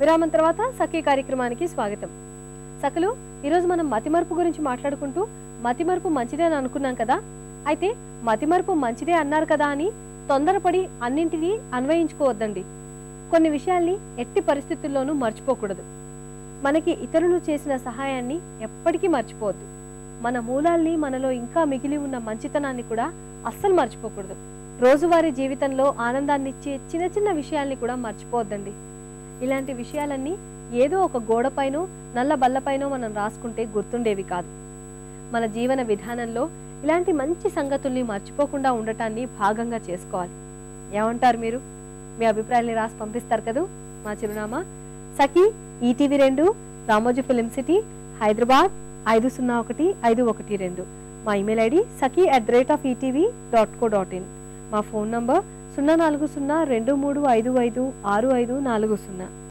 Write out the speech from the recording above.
విరామం తర్వాత సఖీ కార్యక్రమానికి స్వాగతం. సకలు ఈరోజు మనం మతిమరుపు గురించి మాట్లాడుకుంటూ మతిమరుపు మంచిదే అని అనుకున్నాం కదా? అయితే మతిమరుపు మంచిదే అన్నారు కదా అని తొందరపడి అన్నింటినీ అన్వయించుకోవద్దండి. కొన్ని విషయాల్ని ఎట్టి పరిస్థితుల్లోనూ మర్చిపోకూడదు. మనకి ఇతరులు చేసిన సహాయాన్ని ఎప్పటికీ మర్చిపోవద్దు. మన మూలాల్ని మనలో ఇంకా మిగిలి ఉన్న మంచితనాన్ని కూడా అస్సలు మర్చిపోకూడదు. రోజువారీ జీవితంలో ఆనందాన్ని ఇచ్చే చిన్న చిన్న విషయాల్ని కూడా మర్చిపోవద్దండి. ఇలాంటి విషయాలన్నీ ఏదో ఒక గోడపైనో నల్ల బల్లపైనో మనం రాసుకుంటే గుర్తుండేవి కాదు. మన జీవన విధానంలో ఇలాంటి మంచి సంగతుల్ని మర్చిపోకుండా ఉండటాన్ని భాగంగా చేసుకోవాలి. ఏమంటారు మీరు? మీ అభిప్రాయాల్ని రాసి పంపిస్తారు కదూ? మా చిరునామా. సఖీ ఈటీవీ రెండు రామోజీ ఫిలిం సిటీ హైదరాబాద్ ఐదు సున్నా ఒకటి ఐదు ఒకటి రెండు. మా email ID Sakhi at the rate of ETV dot co dot in. మా ఫోన్ నంబర్ సున్నా నాలుగు సున్నా రెండు మూడు ఐదు ఐదు ఆరు ఐదు నాలుగు సున్నా